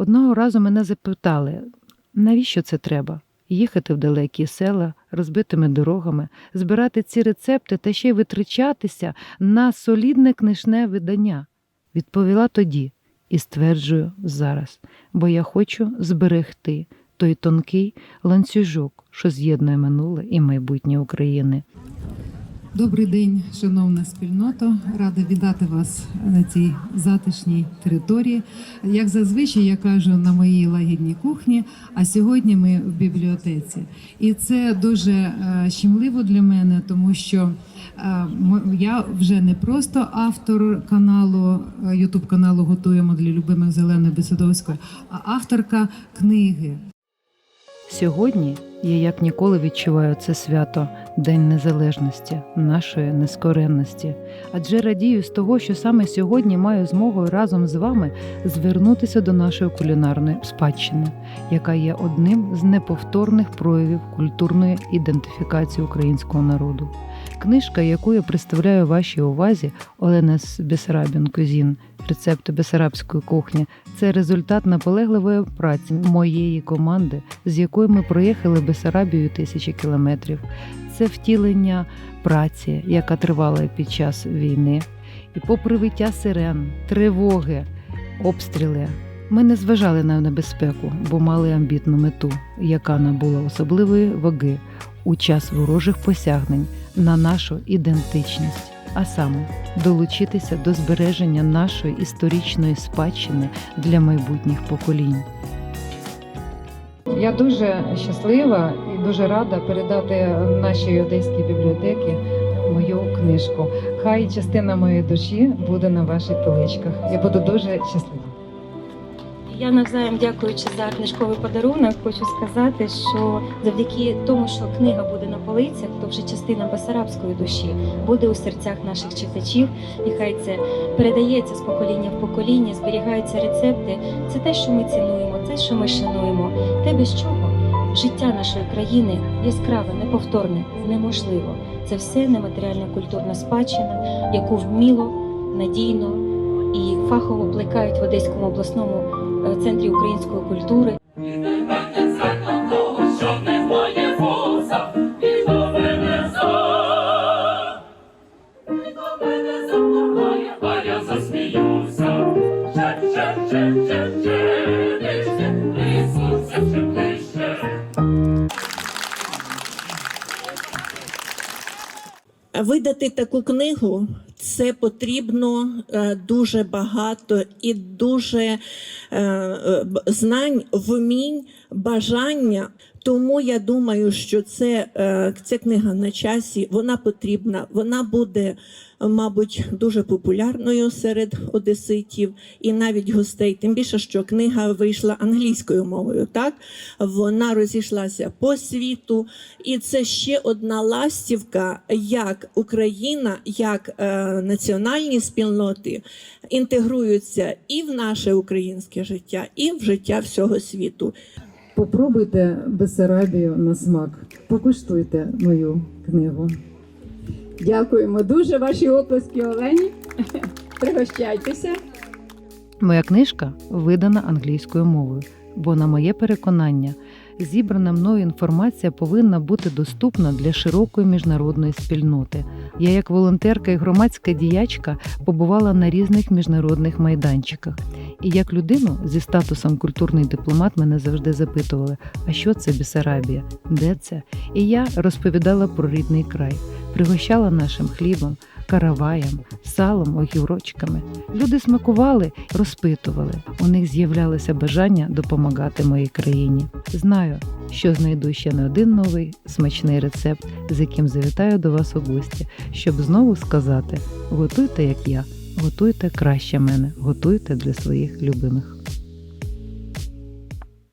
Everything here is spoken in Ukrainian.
Одного разу мене запитали, навіщо це треба? Їхати в далекі села розбитими дорогами, збирати ці рецепти та ще й витрачатися на солідне книжне видання. Відповіла тоді і стверджую зараз, бо я хочу зберегти той тонкий ланцюжок, що з'єднує минуле і майбутнє України. Добрий день, шановна спільнота. Рада вітати вас на цій затишній території. Як зазвичай я кажу на моїй лагідній кухні, а сьогодні ми в бібліотеці. І це дуже е, щемливо для мене, тому що е, я вже не просто автор каналу Ютуб каналу Готуємо для любимих Зеленої Бесидовської, а авторка книги. Сьогодні я як ніколи відчуваю це свято День Незалежності, нашої нескоренності. Адже радію з того, що саме сьогодні маю змогу разом з вами звернутися до нашої кулінарної спадщини, яка є одним з неповторних проявів культурної ідентифікації українського народу. Книжка, яку я представляю вашій увазі, Олена Бесарабін Кузін, рецепти бесарабської кухні, це результат наполегливої праці моєї команди, з якою ми проїхали Бесарабію тисячі кілометрів. Це втілення праці, яка тривала під час війни. І попри виття сирен, тривоги, обстріли, ми не зважали на небезпеку, бо мали амбітну мету, яка набула особливої ваги у час ворожих посягнень на нашу ідентичність, а саме долучитися до збереження нашої історичної спадщини для майбутніх поколінь. Я дуже щаслива і дуже рада передати нашій одеській бібліотеці мою книжку. Хай частина моєї душі буде на ваших поличках. Я буду дуже щаслива. Я навзаєм, дякуючи за книжковий подарунок, хочу сказати, що завдяки тому, що книга буде на полицях, то вже частина басарабської душі буде у серцях наших читачів. І хай це передається з покоління в покоління, зберігаються рецепти. Це те, що ми цінуємо, те, що ми шануємо, те, без чого життя нашої країни яскраве, неповторне, неможливо. Це все нематеріальна культурна спадщина, яку вміло, надійно і фахово плекають в Одеському обласному центрі української культури. Видати таку книгу це потрібно е, дуже багато і дуже е, е, знань, вмінь, бажання. Тому я думаю, що це, е, ця книга на часі, вона потрібна, вона буде, мабуть, дуже популярною серед одеситів і навіть гостей. Тим більше, що книга вийшла англійською мовою. Так вона розійшлася по світу, і це ще одна ластівка, як Україна, як е, національні спільноти інтегруються і в наше українське життя, і в життя всього світу. Попробуйте Бесарабію на смак. Покуштуйте мою книгу. Дякуємо дуже ваші оплески Олені. Пригощайтеся. Моя книжка видана англійською мовою, бо, на моє переконання, зібрана мною інформація повинна бути доступна для широкої міжнародної спільноти. Я, як волонтерка і громадська діячка, побувала на різних міжнародних майданчиках. І як людину зі статусом культурний дипломат мене завжди запитували: а що це Бісарабія? Де це? І я розповідала про рідний край, пригощала нашим хлібом, караваєм, салом, огірочками. Люди смакували, розпитували. У них з'являлося бажання допомагати моїй країні. Знаю, що знайду ще не один новий смачний рецепт, з яким завітаю до вас у гості, щоб знову сказати: готуйте, як я, готуйте краще мене, готуйте для своїх любимих.